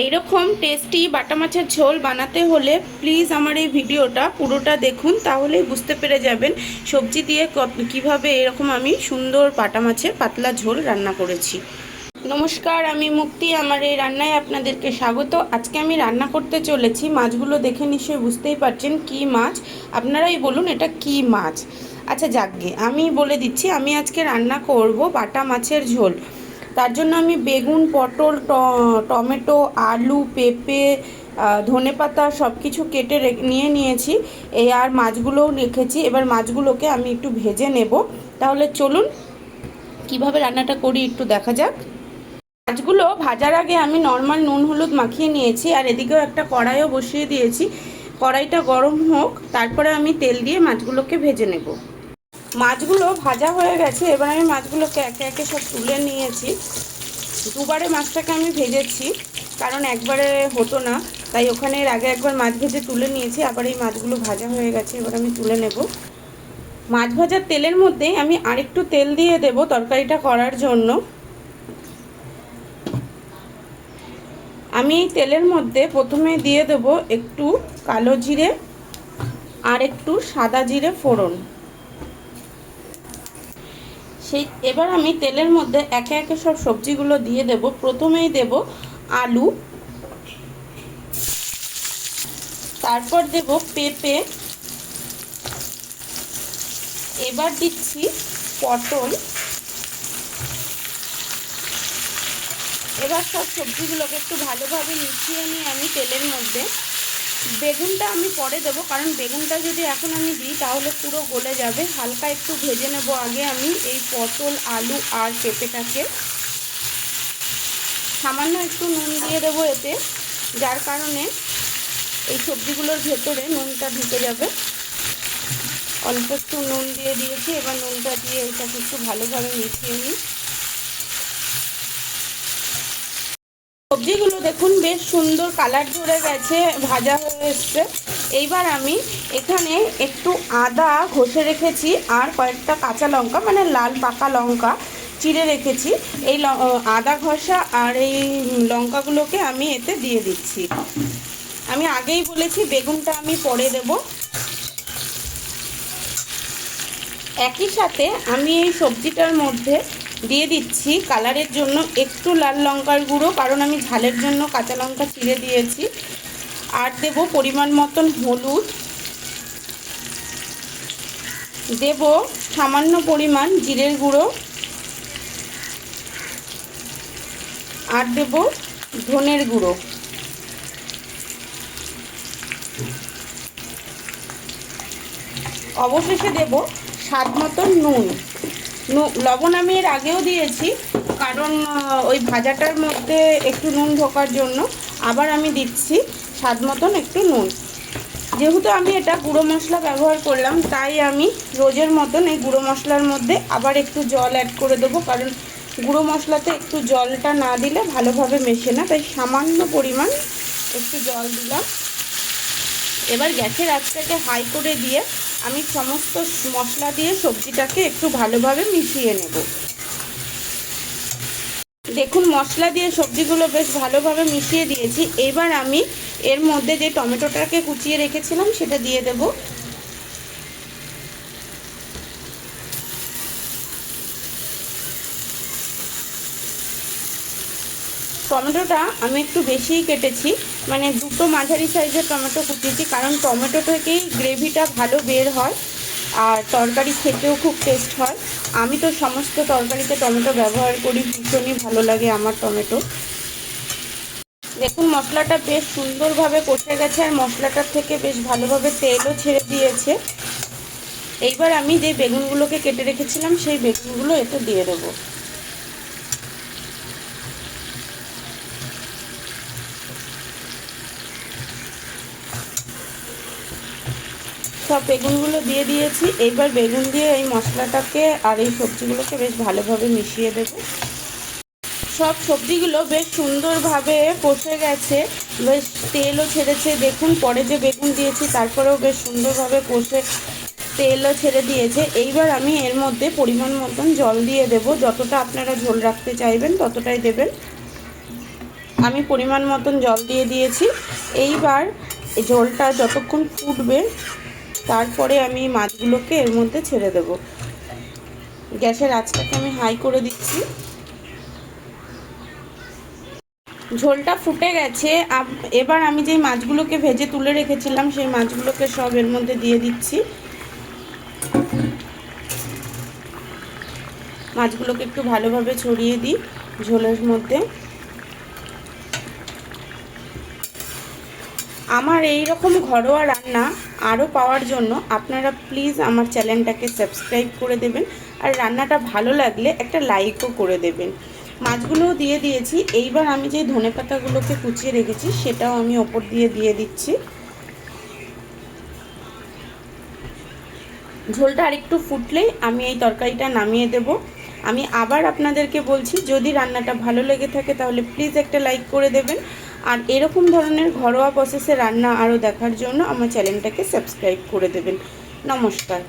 এইরকম টেস্টি বাটা মাছের ঝোল বানাতে হলে প্লিজ আমার এই ভিডিওটা পুরোটা দেখুন, তাহলেই বুঝতে পেরে যাবেন সবজি দিয়ে কীভাবে এরকম আমি সুন্দর বাটা মাছের পাতলা ঝোল রান্না করেছি। নমস্কার, আমি মুক্তি, আমার এই রান্নায় আপনাদেরকে স্বাগত। আজকে আমি রান্না করতে চলেছি, মাছগুলো দেখে নিশ্চয়ই বুঝতেই পারছেন কি মাছ। আপনারাই বলুন এটা কি মাছ। আচ্ছা যাকগে আমি বলে দিচ্ছি, আমি আজকে রান্না করব বাটা মাছের ঝোল। তার জন্য আমি বেগুন, পটল টমেটো, আলু, পেঁপে ধনে পাতা সব কিছু কেটে নিয়ে নিয়েছি। এই আর মাছগুলোও রেখেছি। এবার মাছগুলোকে আমি একটু ভেজে নেব। তাহলে চলুন, কীভাবে রান্নাটা করি একটু দেখা যাক। মাছগুলো ভাজার আগে আমি নর্মাল নুন, হলুদ মাখিয়ে নিয়েছি আর এদিকেও একটা কড়াইও বসিয়ে দিয়েছি। কড়াইটা গরম হোক, তারপরে আমি তেল দিয়ে মাছগুলোকে ভেজে নেব। মাছগুলো ভাজা হয়ে গেছে, এবার আমি মাছগুলোকে একে একে সব তুলে নিয়েছি। দুবারে মাছটাকে আমি ভেজেছি, কারণ একবারে হতো না, তাই ওখানে এর আগে একবার মাছ ভেজে তুলে নিয়েছি, আবার এই মাছগুলো ভাজা হয়ে গেছে, এবার আমি তুলে নেব। মাছ ভাজার তেলের মধ্যে আমি আরেকটু তেল দিয়ে দেব তরকারিটা করার জন্য। আমি তেলের মধ্যে প্রথমে দিয়ে দেব একটু কালো জিরে আর একটু সাদা জিরে ফোড়ন। সেই এবার আমি তেলের মধ্যে একে একে সব সবজিগুলো দিয়ে দেব। প্রথমেই দেব আলু। তারপর দেব পেঁপে। এবার দিচ্ছি পটল। এবার সব সবজিগুলোকে একটু ভালোভাবে মিশিয়ে নিয়ে আমি তেলের মধ্যে বেগুনটা আমি পরে দেবো, কারণ বেগুনটা যদি এখন আমি দিই তাহলে পুরো গলে যাবে। হালকা একটু ভেজে নেব আগে আমি এই পটল, আলু আর পেঁপেটাকে। সামান্য একটু নুন দিয়ে দেবো এতে, যার কারণে এই সবজিগুলোর ভেতরে নুনটা ঢুকে যাবে। অল্প একটু নুন দিয়ে দিয়েছি, এবার নুনটা দিয়ে এটাকে একটু ভালোভাবে মিশিয়ে নিই। সবজিগুলো দেখুন, বেশ সুন্দর কালার ধরে গেছে, ভাজা হয়ে এসছে। এইবার আমি এখানে একটু আদা ঘষে রেখেছি, আর কয়েকটা কাঁচা লঙ্কা মানে লাল পাকা লঙ্কা চিড়ে রেখেছি। এই আদা ঘষা আর এই লঙ্কাগুলোকে আমি এতে দিয়ে দিচ্ছি। আমি আগেই বলেছি, বেগুনটা আমি পরে দেব। একই সাথে আমি এই সবজিটার মধ্যে দিয়ে দিচ্ছি কালারের জন্য একটু লাল লঙ্কার গুঁড়ো, কারণ আমি ঝালের জন্য কাঁচা লঙ্কা চিড়ে দিয়েছি। আর দেব পরিমাণ মতন হলুদ। দেব সামান্য পরিমাণ জিরের গুঁড়ো। আর দেব ধনের গুঁড়ো। অবশেষে দেব স্বাদ মতন নুন। লবণ আমি এর আগেও দিয়েছি, কারণ ওই ভাজাটার মধ্যে একটু নুন ঢোকার জন্য। আবার আমি দিচ্ছি স্বাদ মতন একটু নুন। যেহেতু আমি এটা গুঁড়ো মশলা ব্যবহার করলাম, তাই আমি রোজের মতন এই গুঁড়ো মশলার মধ্যে আবার একটু জল অ্যাড করে দেবো, কারণ গুঁড়ো মশলাতে একটু জলটা না দিলে ভালোভাবে মেশে না। তাই সামান্য পরিমাণ একটু জল দিলাম। এবার গ্যাসের আঁচটাকে হাই করে দিয়ে আমি সমস্ত মশলা দিয়ে সবজিটাকে একটু ভালোভাবে মিশিয়ে নেব। দেখুন, মশলা দিয়ে সবজিগুলো বেশ ভালোভাবে মিশিয়ে দিয়েছি। এবার আমি এর মধ্যে যে টমেটোটাকে কুচিয়ে রেখেছিলাম, সেটা দিয়ে দেব। টমেটোটা আমি একটু বেশিই কেটেছি। মানে দুটো মাঝারি সাইজের টমেটো কুটিয়েছি, কারণ টমেটো থেকেই গ্রেভিটা ভালো বের হয় আর তরকারি খেতেও খুব টেস্ট হয়। আমি তো সমস্ত তরকারিতে টমেটো ব্যবহার করি, ভীষণই ভালো লাগে আমার টমেটো। দেখুন, মশলাটা বেশ সুন্দরভাবে কষে গেছে আর মশলাটার থেকে বেশ ভালোভাবে তেলও ছেড়ে দিয়েছে। এইবার আমি যে বেগুনগুলোকে কেটে রেখেছিলাম, সেই বেগুনগুলো এতে দিয়ে দেবো। সব বেগুনগুলো দিয়ে দিয়েছি। এইবার বেগুন দিয়ে এই মশলাটাকে আর এই সবজিগুলোকে বেশ ভালোভাবে মিশিয়ে দেব। সব সবজিগুলো বেশ সুন্দরভাবে কষে গেছে। বেশ তেলও ছেড়েছে। দেখুন, পরে যে বেগুন দিয়েছি, তারপরেও বেশ সুন্দরভাবে কষে তেলও ছেড়ে দিয়েছে। এইবার আমি এর মধ্যে পরিমাণ মতন জল দিয়ে দেব। যতটা আপনারা ঝোল রাখতে চাইবেন, ততটাই দেবেন। আমি পরিমাণ মতন জল দিয়ে দিয়েছি। এইবার এই ঝোলটা যতক্ষণ ফুটবে তারপরে আমি মাছগুলোকে এর মধ্যে ছেড়ে দেব। গ্যাসের আঁচটাকে আমি হাই করে দিচ্ছি। ঝোলটা ফুটে গেছে। এবার আমি যেই মাছগুলোকে ভেজে তুলে রেখেছিলাম, সেই মাছগুলোকে সব এর মধ্যে দিয়ে দিচ্ছি। মাছগুলোকে একটু ভালোভাবে ছড়িয়ে দিই ঝোলের মধ্যে। আমার এই রকম ঘরোয়া রান্না আরও পাওয়ার জন্য আপনারা প্লিজ আমার চ্যানেলটাকে সাবস্ক্রাইব করে দেবেন আর রান্নাটা ভালো লাগলে একটা লাইকও করে দেবেন। মাছগুলোও দিয়ে দিয়েছি। এইবার আমি যে ধনে পাতাগুলোকে কুচিয়ে রেখেছি, সেটাও আমি ওপর দিয়ে দিয়ে দিচ্ছি। ঝোলটা আরেকটু ফুটলেই আমি এই তরকারিটা নামিয়ে দেব। আমি আবার আপনাদেরকে বলছি, যদি রান্নাটা ভালো লেগে থাকে তাহলে প্লিজ একটা লাইক করে দেবেন। আর এরকম ধরনের ঘরোয়া প্রসেসে রান্না আরও দেখার জন্য আমার চ্যানেলটাকে সাবস্ক্রাইব করে দেবেন। নমস্কার।